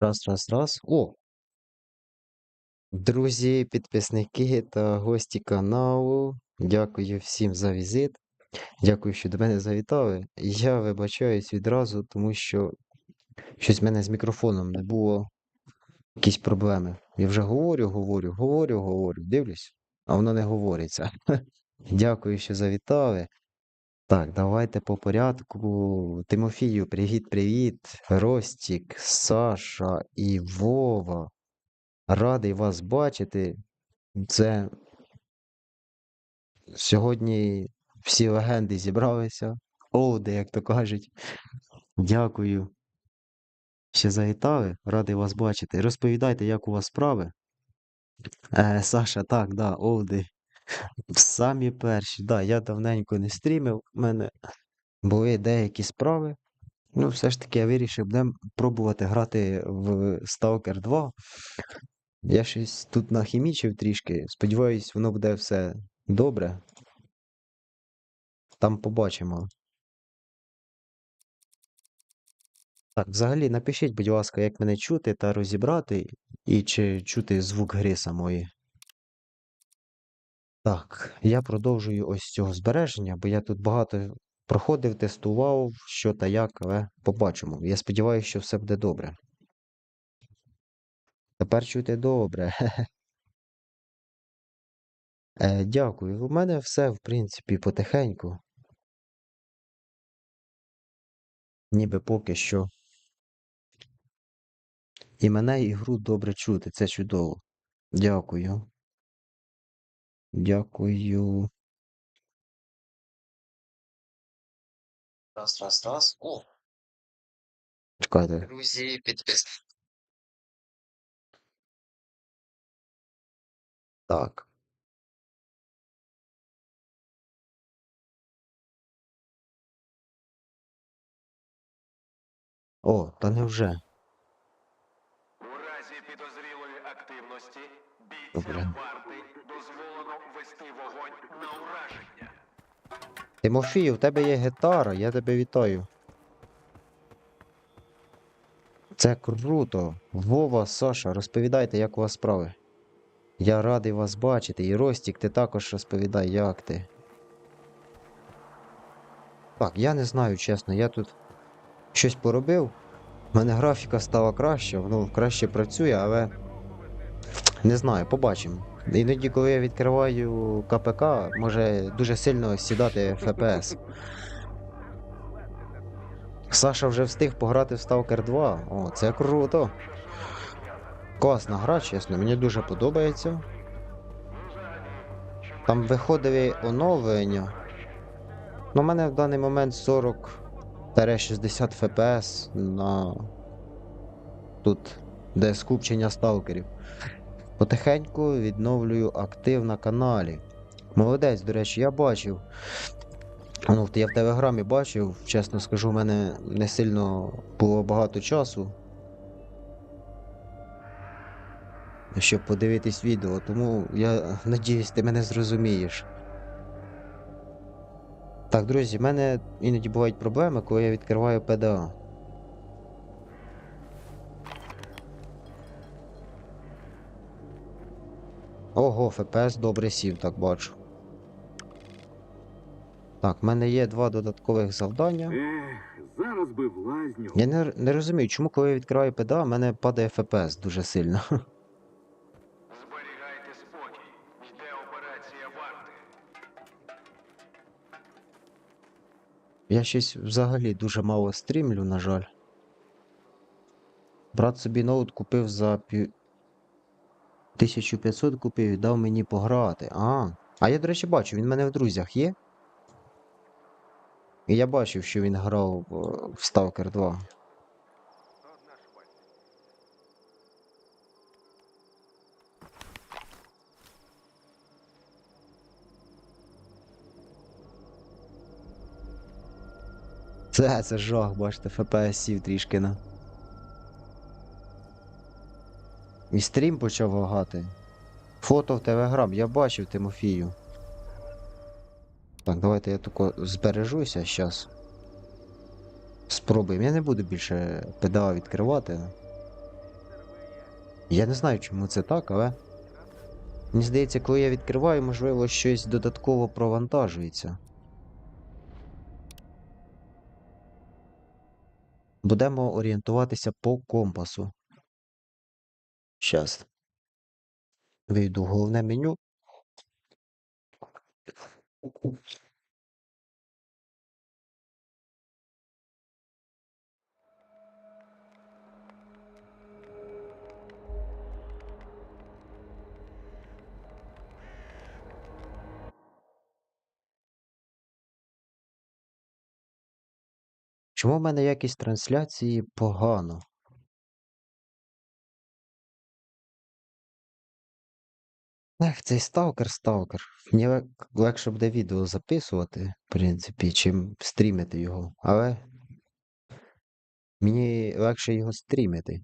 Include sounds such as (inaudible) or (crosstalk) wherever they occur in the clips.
Раз, раз, раз. О! Друзі, підписники та гості каналу. Дякую всім за візит. Дякую, що до мене завітали. Я вибачаюсь відразу, тому що щось в мене з мікрофоном не було. Якісь проблеми. Я вже говорю, говорю, говорю, говорю, дивлюсь, а воно не говориться. (laughs) Дякую, що завітали. Так, давайте по порядку. Тимофію, привіт-привіт. Ростік, Саша і Вова. Радий вас бачити. Це сьогодні всі легенди зібралися. Олди, як то кажуть. Дякую. Що завітали. Радий вас бачити. Розповідайте, як у вас справи. Е, Саша, так, да, Олди. Самі перші. Да, я давненько не стрімив. У мене були деякі справи. Ну, все ж таки, я вирішив будемо пробувати грати в Stalker 2. Я щось тут нахімічив трішки. Сподіваюсь, воно буде все добре. Там побачимо. Так, взагалі, напишіть, будь ласка, як мене чути та розібрати, і чи чути звук гри самої. Так, я продовжую ось цього збереження, бо я тут багато проходив, тестував, що та як, але побачимо. Я сподіваюся, що все буде добре. Тепер чути добре. (laughs) Е, дякую. У мене все, в принципі, потихеньку. Ніби поки що. І мене і гру добре чути, це чудово. Дякую. Дякую. Раз, раз, раз. О! Чекайте. Друзі, підпис. Так. О, та невже? У разі підозрілої активності Добре. Тимофію, в тебе є гітара, я тебе вітаю. Це круто. Вова, Саша, розповідайте, як у вас справи. Я радий вас бачити. І Ростік, ти також розповідай, як ти. Так, я не знаю, чесно, я тут щось поробив. У мене графіка стала краще, воно краще працює, але не знаю, побачимо. Іноді, коли я відкриваю КПК, може дуже сильно сідати FPS. Саша вже встиг пограти в Stalker 2. О, це круто. Класна гра, чесно, мені дуже подобається. Там виходили оновлення. Ну, у мене в даний момент 40-60 FPS на тут, де скупчення сталкерів. Потихеньку відновлюю актив на каналі. Молодець, до речі, я бачив. Ну, я в телеграмі бачив, чесно скажу, в мене не сильно було багато часу. Щоб подивитись відео, тому я надіюсь, ти мене зрозумієш. Так, друзі, в мене іноді бувають проблеми, коли я відкриваю PDA. Ого, FPS добре сів, так бачу. Так, в мене є два додаткових завдання. Ех, зараз би в лазню. Я не, не розумію, чому коли я відкриваю PDA, в мене падає FPS дуже сильно. (laughs) Зберігайте спокій. Йде операція варти. Я щось взагалі дуже мало стрімлю, на жаль. Брат собі ноут купив за пів... 1500 купив і дав мені пограти. А, а я, до речі, бачу, він мене в друзях є. І я бачив, що він грав е, в Stalker 2. Це, це жах, бачите, FPS сів трішки на. І стрім почав лагати. Фото в Телеграм, я бачив Тимофію. Так, давайте я тако збережуся зараз. Спробуємо. Я не буду більше педал відкривати. Я не знаю, чому це так, але. Мені здається, коли я відкриваю, можливо, щось додатково провантажується. Будемо орієнтуватися по компасу. Щас. Вийду в головне меню. Чому в мене якість трансляції погано? Ех, цей сталкер, сталкер. Мені лек- легше буде відео записувати, в принципі, чим стрімити його. Але мені легше його стрімити.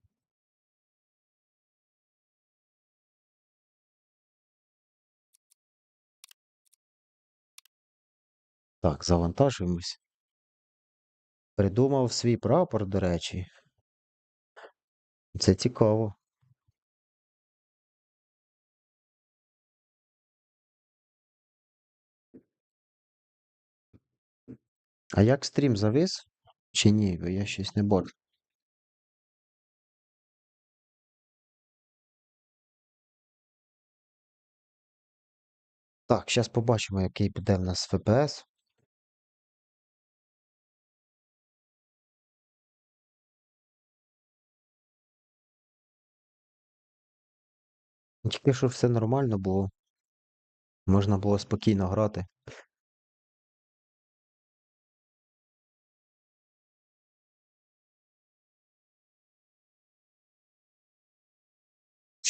Так, завантажуємось. Придумав свій прапор, до речі. Це цікаво. А як стрім завис? Чи ні? Бо я щось не бачу. Так, зараз побачимо, який буде в нас FPS. Тільки що все нормально було. Можна було спокійно грати.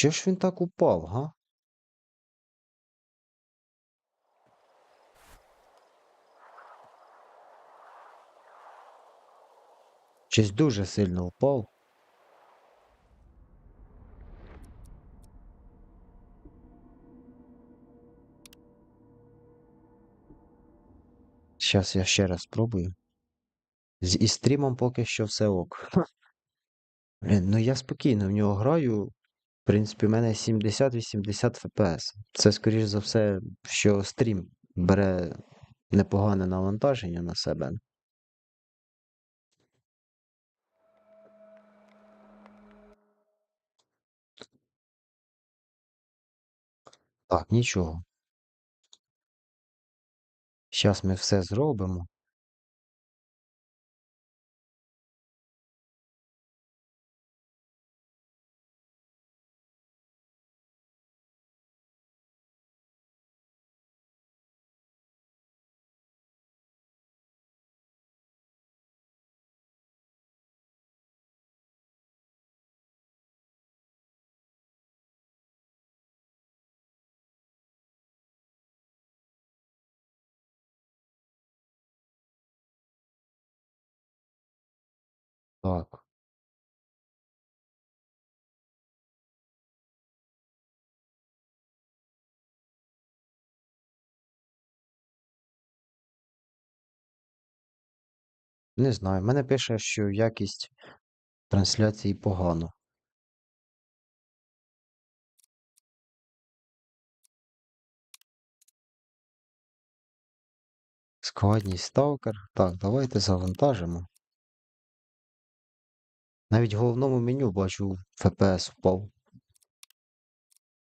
Що ж він так упав, га? Щось дуже сильно упав. Зараз я ще раз спробую. З стрімом поки що все ок. Блін, ну я спокійно в нього граю. В принципі, у мене 70-80 FPS. Це, скоріш за все, що стрім бере непогане навантаження на себе. Так, нічого. Зараз ми все зробимо. Так. Не знаю, мене пише, що якість трансляції погано. Складність сталкер. Так, давайте завантажимо. Навіть в головному меню бачу FPS впав.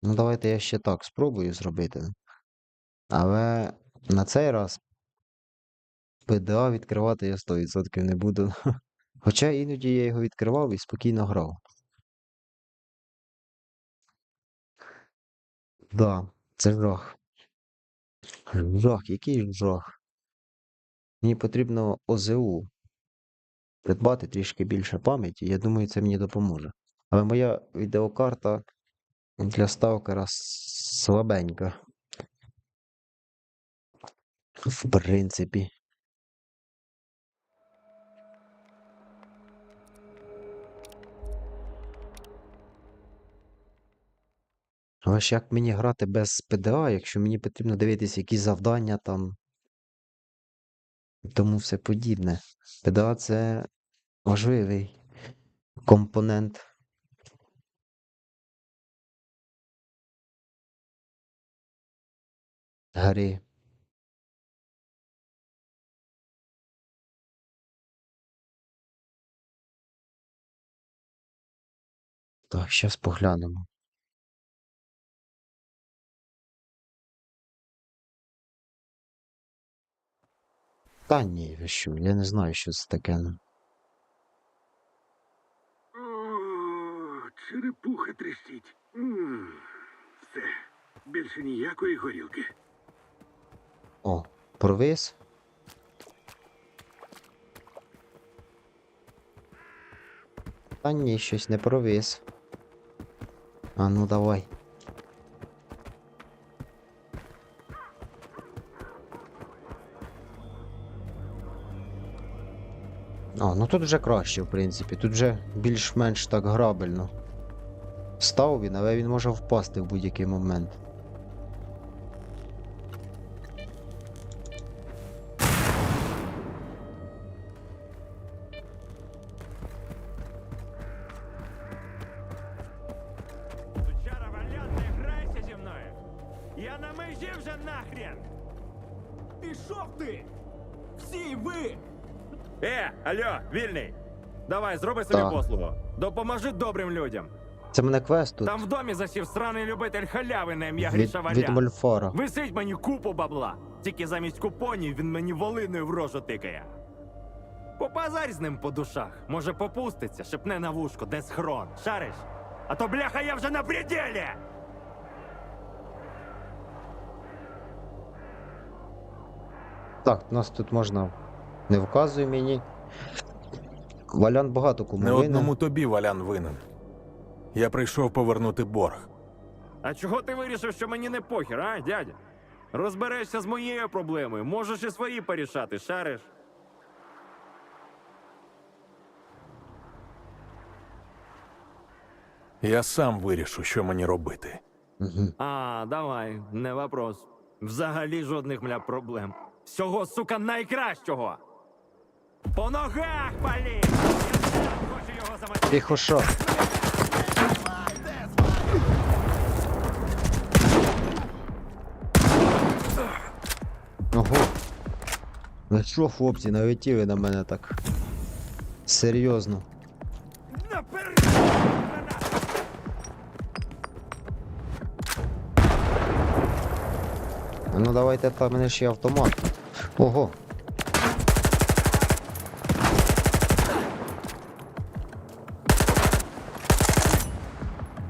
Ну, давайте я ще так спробую зробити. Але на цей раз PDA відкривати я 100% не буду. (laughs) Хоча іноді я його відкривав і спокійно грав. Да, це жах. Жах, який жах. Мені потрібно ОЗУ придбати трішки більше пам'яті, я думаю, це мені допоможе. Але моя відеокарта для сталкера слабенька. В принципі. Але ж як мені грати без ПДА, якщо мені потрібно дивитися якісь завдання там. Тому все подібне. ПДА це важливий компонент. Гарі. Так, зараз поглянемо. Та ні, що, я не знаю, що це таке. Черепуха трещить. М, Все. Більше ніякої горілки. О, провис. Та ні, щось не провис. А ну давай. А, ну тут вже краще, в принципі. Тут вже більш-менш так грабельно. Став він, але він може впасти в будь-який момент. Сучара валян, грайся зі мною! Я на межі вже нахрен! Пішов ти! Всі ви! Е, алло, вільний! Давай, зроби собі Так. послугу. Допоможи добрим людям. Це мене квест тут Там в домі засів сраний любитель халяви на ім'я від, Гріша від Валян. Мольфара. Висить мені купу бабла. Тільки замість купонів він мені волиною в рожу тикає. Попазарь з ним по душах. Може попуститься, шепне на вушко, де схрон. Шариш? А то бляха я вже на пределі! Так, нас тут можна. Не вказуй мені. Валян багато кому Не винен. одному тобі валян винен. Я прийшов повернути борг. А чого ти вирішив, що мені не похер, а, дядя? Розберешся з моєю проблемою, можеш і свої порішати, шариш. Я сам вирішу, що мені робити. А, давай, не вопрос. Взагалі жодних мля проблем. Всього, сука, найкращого. По ногах палі! Я хочу його замочити. Тихо що? Ви що, хлопці, налетіли на мене так? Серйозно. Ну давайте та в мене ще автомат. Ого.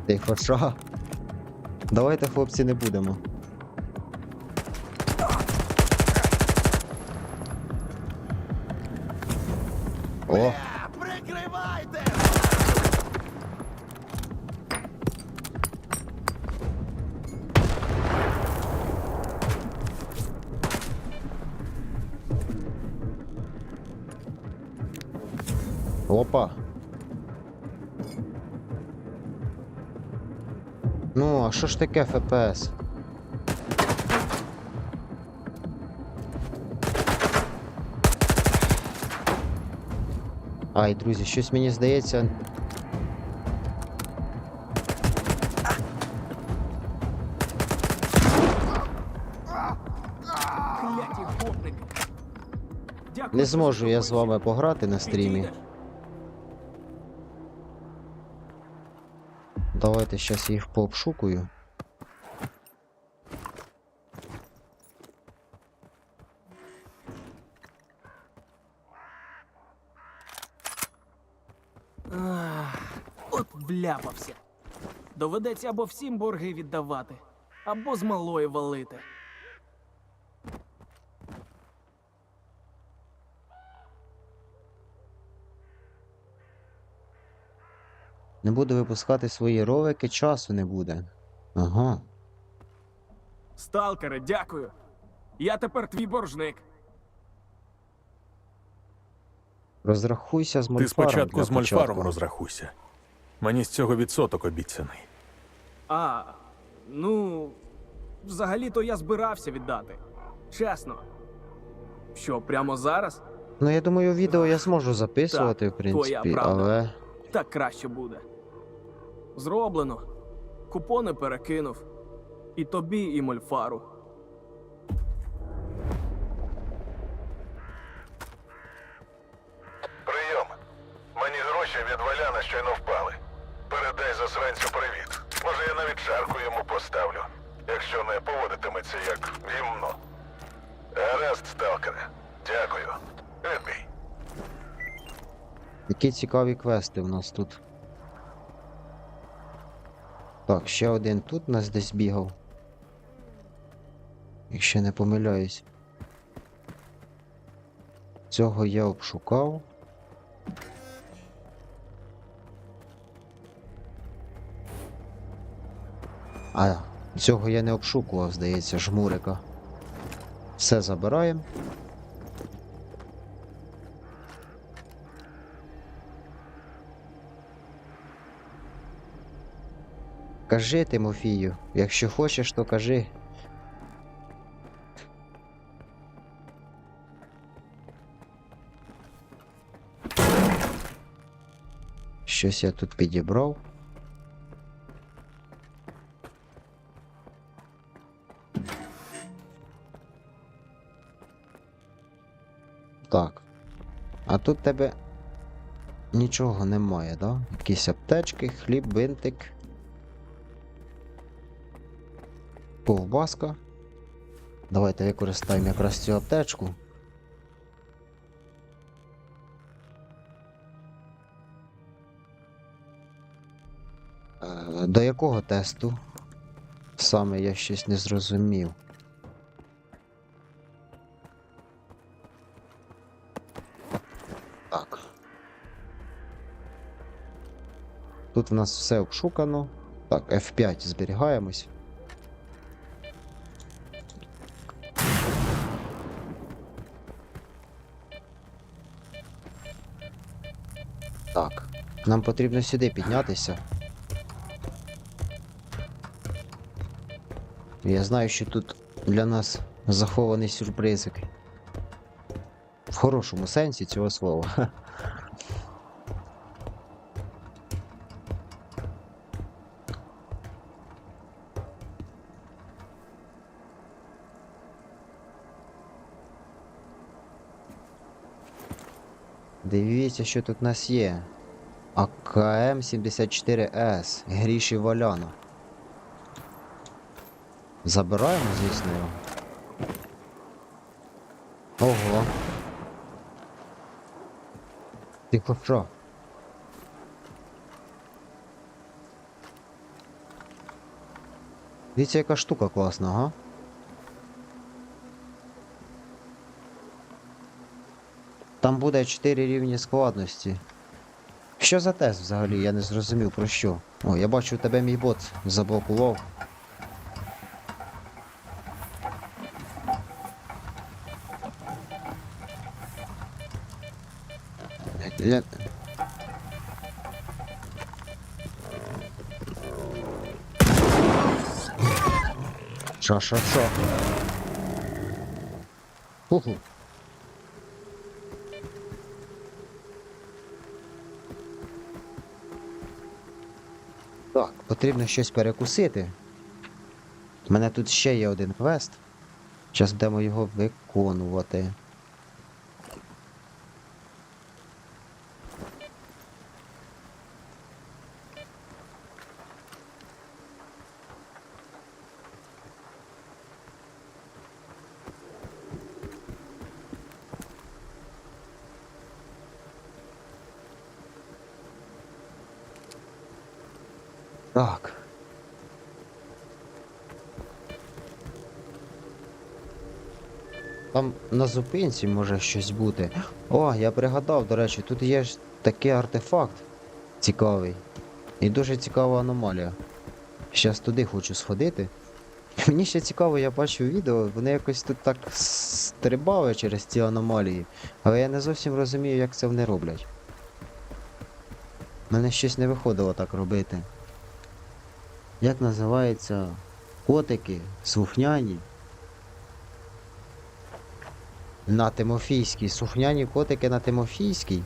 Тихо, що? Давайте, хлопці, не будемо. Опа. Ну, а що ж таке ФПС? Ай, друзі, щось мені здається. Не зможу я з вами пограти на стрімі. Давайте зараз їх пообшукую. Ах, От вляпався. Доведеться або всім борги віддавати, або з малої валити. Не буду випускати свої ролики, часу не буде. Ага. Сталкере, дякую. Я тепер твій боржник. Розрахуйся з Ти мольфаром. спочатку для з мольфаром початку. розрахуйся. Мені з цього відсоток обіцяний. А, ну, взагалі-то я збирався віддати. Чесно. Що, прямо зараз? Ну, я думаю, відео я зможу записувати, Так, в принципі, твоя правда. але. Так краще буде. Зроблено. Купони перекинув. І тобі, і мольфару. Прийом. Мені гроші від валяна щойно впали. Передай засранцю привіт. Може, я навіть шарку йому поставлю, якщо не поводитиметься як гімно. Гаразд, сталкере. Дякую. Відбій. Які цікаві квести в нас тут. Так, ще один тут нас десь бігав. Якщо не помиляюсь. Цього я обшукав. А, цього я не обшукував, здається, жмурика. Все забираємо. Кажи, Тимофію, якщо хочеш, то кажи. Щось я тут підібрав. Так. А тут тебе нічого немає, да? Якісь аптечки, хліб, бинтик. Ковбаска. Давайте використаємо якраз цю аптечку. Е, До якого тесту? Саме я щось не зрозумів. Так. Тут в нас все обшукано. Так, F5 зберігаємось. Так, нам потрібно сюди піднятися. Я знаю, що тут для нас захований сюрпризик. В хорошому сенсі цього слова. (laughs) Дивіться, що тут у нас є. АКМ 74С. Гріші Валяна. Забираємо, звісно, його. Ого. Тихо що? Дивіться, яка штука класна, ага. Там буде 4 рівні складності. Що за тест взагалі? Я не зрозумів про що. О, я бачу, тебе мій бот заблокував. Я... Шо, шо, шо? Ху-ху. Потрібно щось перекусити. У мене тут ще є один квест. Зараз будемо його виконувати. Так. Там на зупинці може щось бути. О, я пригадав, до речі, тут є ж такий артефакт цікавий. І дуже цікава аномалія. Щас туди хочу сходити. (laughs) Мені ще цікаво, я бачу відео, вони якось тут так стрибали через ці аномалії. Але я не зовсім розумію, як це вони роблять. Мене щось не виходило так робити. Як називаються котики слухняні? На Тимофійській. Слухняні котики на Тимофійській.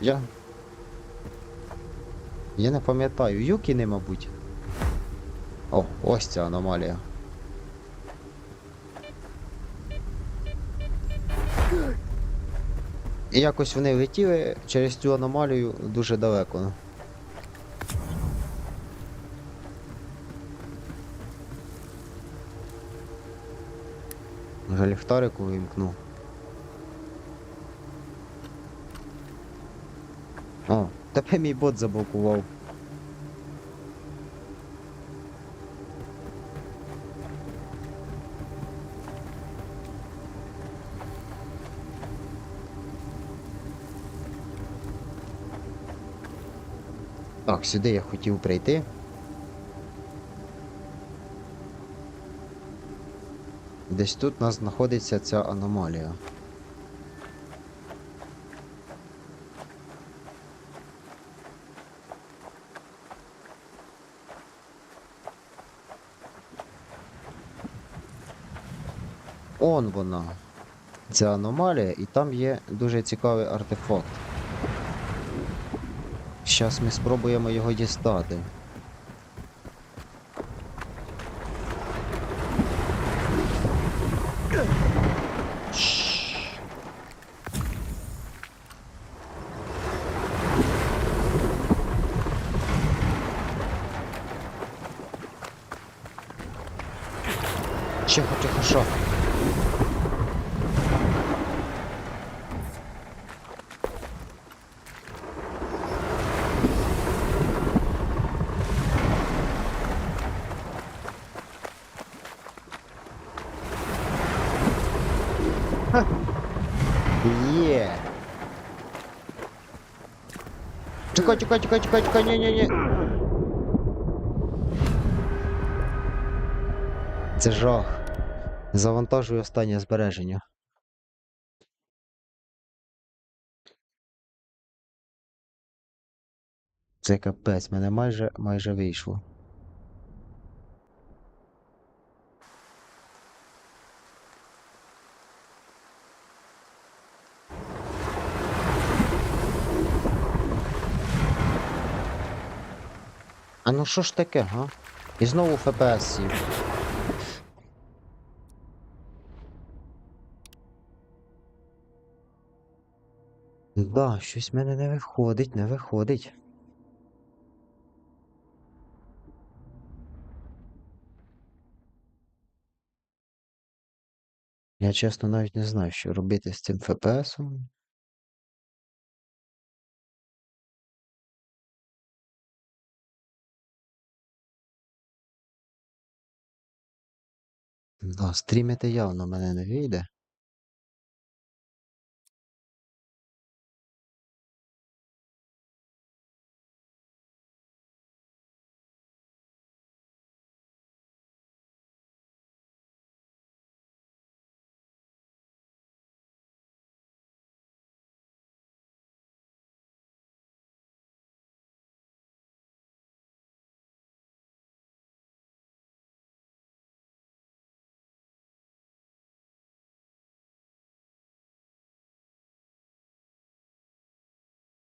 Я. Я не пам'ятаю. Юкіни, мабуть. О, ось ця аномалія. І якось вони влетіли через цю аномалію дуже далеко. Вже ліхтарику вимкнув. О, тебе мій бот заблокував. Так, сюди я хотів прийти. Десь тут у нас знаходиться ця аномалія. Он вона. Ця аномалія, і там є дуже цікавий артефакт. Зараз ми спробуємо його дістати. Тихо, тихо, що? Є. Чекай, чекай, чекай, чекай, чекай, ні, ні, ні. Це жах. Завантажую останнє збереження. Це капець, мене майже майже вийшло. А ну що ж таке, га? І знову ФПС сів. Да, щось в мене не виходить, не виходить. Я чесно навіть не знаю, що робити з цим ФПСом. Да, стрімити явно мене не вийде.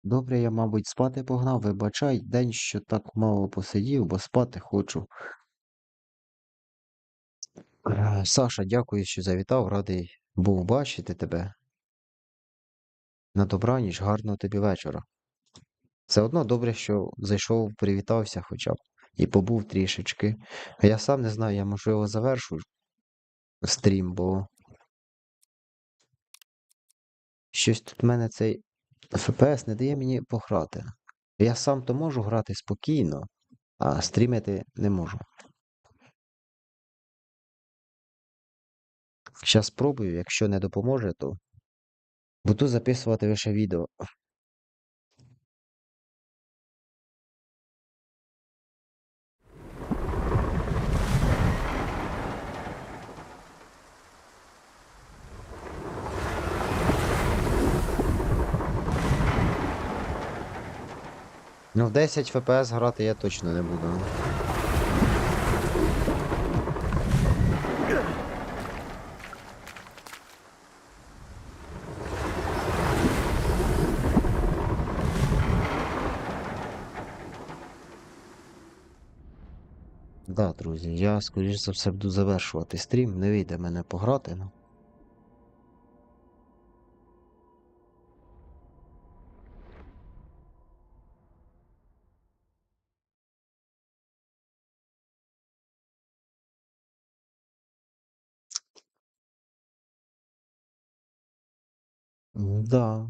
Добре, я, мабуть, спати погнав, вибачай, день, що так мало посидів, бо спати хочу. Е, Саша, дякую, що завітав, радий був бачити тебе. На добраніч, гарного тобі вечора. Все одно добре, що зайшов, привітався хоча б і побув трішечки. Я сам не знаю, я можливо завершу стрім, бо щось тут в мене цей FPS не дає мені пограти. Я сам то можу грати спокійно, а стрімити не можу. Зараз спробую, якщо не допоможе, то буду записувати лише відео. Ну, в 10 FPS грати я точно не буду. Да, друзі, я скоріш за все буду завершувати стрім, не вийде мене пограти. Ну. Да.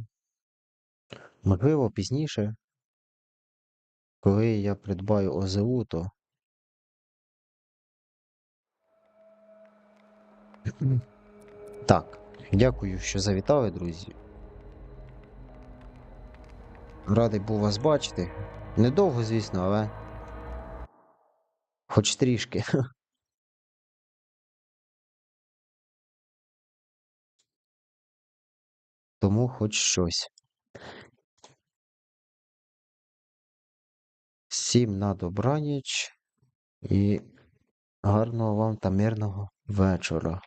Можливо, пізніше, коли я придбаю ОЗУ, то. (clears throat) Так, дякую, що завітали, друзі. Радий був вас бачити. Недовго, звісно, але. Хоч трішки. (laughs) Тому хоч щось. Всім на добраніч і гарного вам та мирного вечора.